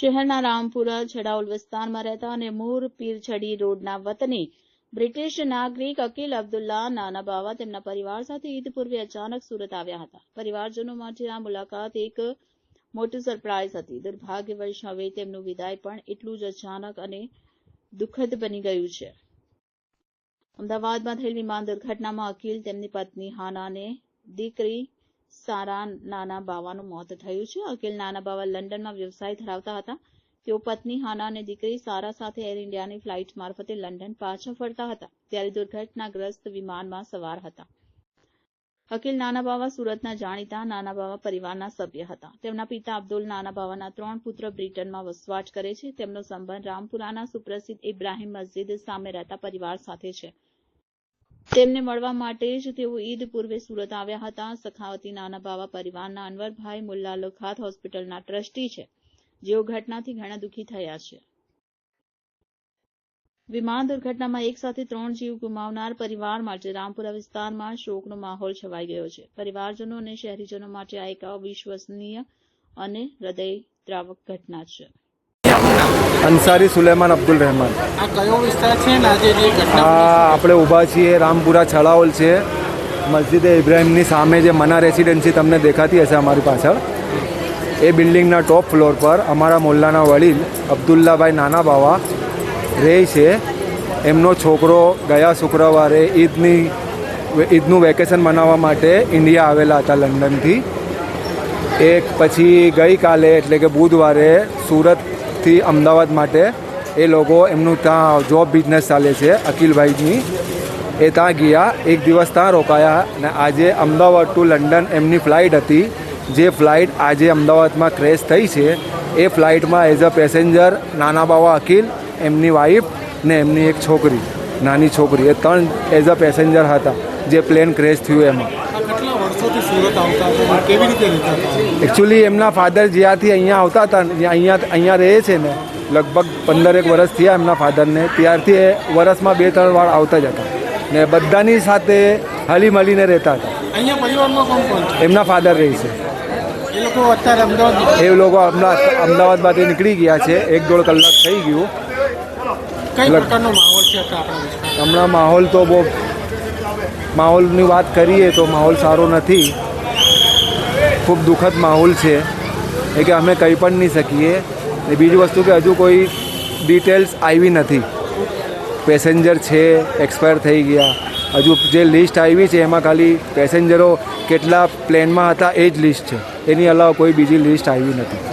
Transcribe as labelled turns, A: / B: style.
A: શહેરના રામપુરા, છડાઉલ વિસ્તારમાં રહેતા અને મૂર પીરછડી રોડના વતની બ્રિટિશ નાગરિક અકીલ અબ્દુલ્લા નાના બાવા તેમના પરિવાર સાથે ઈદ પૂર્વે અચાનક સુરત આવ્યા હતા. પરિવારજનો માટે આ મુલાકાત એક મોટી સરપ્રાઇઝ હતી. દુર્ભાગ્યવશ હવે તેમનું વિદાય પણ એટલું જ અચાનક અને દુઃખદ બની ગયું છે. અમદાવાદમાં થયેલ વિમાન દુર્ઘટનામાં અકીલ તેમની પત્ની હાનાને દીકરી સારા નાના બાવાનું મોત થયું છે. અકીલ નાના બાવા લંડનમાં વ્યવસાય ધરાવતા હતા. તેઓ પત્ની હાના અને દીકરી સારા સાથે એર ઇન્ડિયાની ફ્લાઇટ મારફતે લંડન પાછા ફરતા હતા. ત્યારે દુર્ઘટનાગ્રસ્ત વિમાનમાં સવાર હતા. અકીલ નાના બાવા સુરતના જાણીતા નાના બાવા પરિવારના સભ્ય હતા. તેમના પિતા અબ્દુલ નાના બાવાના ત્રણ પુત્ર બ્રિટનમાં વસવાટ કરે છે. તેમનો સંબંધ રામપુરાના સુપ્રસિદ્ધ ઇબ્રાહિમ મસ્જિદ સામે રહેતા પરિવાર સાથે છે. તેમને મળવા માટે જ તેઓ ઈદ પૂર્વે સુરત આવ્યા હતા. સખાવતી નાના બાવા પરિવારના અનવરભાઈ મુલ્લા લોખાત હોસ્પિટલના ટ્રસ્ટી છે. જેઓ ઘટનાથી ઘણા દુઃખી થયા છે. વિમાન દુર્ઘટનામાં એક સાથે ત્રણ જીવ ગુમાવનાર પરિવાર માટે રામપુરા વિસ્તારમાં શોકનો માહોલ છવાઈ ગયો છે. પરિવારજનો અને શહેરીજનો માટે આ એક અવિશ્વસનીય અને હૃદયદ્રાવક ઘટના છે.
B: અંસારી સુલેમાન અબ્દુલ રહેમાન.
C: આ કયો વિસ્તાર છે ને આજે જે ઘટના
B: આ આપણે ઊભા છીએ રામપુરા છળાઓલ છે. મસ્જિદે ઇબ્રાહિમની સામે જે મના રેસિડેન્સી તમને દેખાતી હશે અમારી પાછળ. એ બિલ્ડિંગના ટોપ ફ્લોર પર અમારા મોલ્લાના વડીલ અબ્દુલ્લાભાઈ નાના બાવા રહે છે. એમનો છોકરો ગયા શુક્રવારે ઈદની ઈદનું વેકેશન મનાવવા માટે ઇન્ડિયા આવેલા હતા લંડનથી. એક પછી ગઈકાલે એટલે કે બુધવારે સુરતથી અમદાવાદ માટે એ લોકો એમનું ત્યાં જોબ બિઝનેસ ચાલે છે, અકિલભાઈની. એ ત્યાં ગયા, એક દિવસ ત્યાં રોકાયા અને આજે અમદાવાદ ટુ લંડન એમની ફ્લાઇટ હતી. જે ફ્લાઇટ આજે અમદાવાદમાં ક્રેશ થઈ છે, એ ફ્લાઇટમાં એઝ અ પેસેન્જર નાના બાવા અકિલ, એમની વાઈફ ને એમની એક છોકરી, નાની છોકરી, એ ત્રણ એઝ અ પેસેન્જર હતા, જે પ્લેન ક્રેશ થયું એમાં.
C: કેટલા વર્ષોથી સુરત આવતા હતા કેવી રીતે રહેતા હતા?
B: એકચ્યુઅલી એમના ફાધર જ્યાંથી અહીંયા આવતા હતા અહીંયા અહીંયા રહે છે ને લગભગ પંદરેક વર્ષ થયા એમના ફાધરને ત્યારથી એ વર્ષમાં બે ત્રણ વાર આવતા જ હતા. ને બધાની સાથે હળી મળીને રહેતા હતા.
C: અહીંયા પરિવારમાં કોણ કોણ
B: એમના ફાધર રહે છે.
C: એ લોકો અત્યારે અમદાવાદ
B: એ લોકો અમદાવાદ અમદાવાદમાંથી નીકળી ગયા છે. એક દોઢ કલાક થઈ ગયું.
C: કઈ પ્રકારનો માહોલ છે અત્યારે આપણા વિસ્તારમાં
B: હમણાં માહોલ તો બહુ માહોલની વાત કરીએ તો માહોલ સારો નથી. ખૂબ દુઃખદ માહોલ છે. એ કે અમે કંઈ પણ નહીં શકીએ. ને બીજી વસ્તુ કે હજુ કોઈ ડિટેલ્સ આવી નથી. પેસેન્જર છે એક્સપાયર થઈ ગયા. હજુ જે લિસ્ટ આવી છે, એમાં ખાલી પેસેન્જરો કેટલા પ્લેનમાં હતા એ જ લિસ્ટ છે. એની અલાવા કોઈ બીજી લિસ્ટ આવી નથી.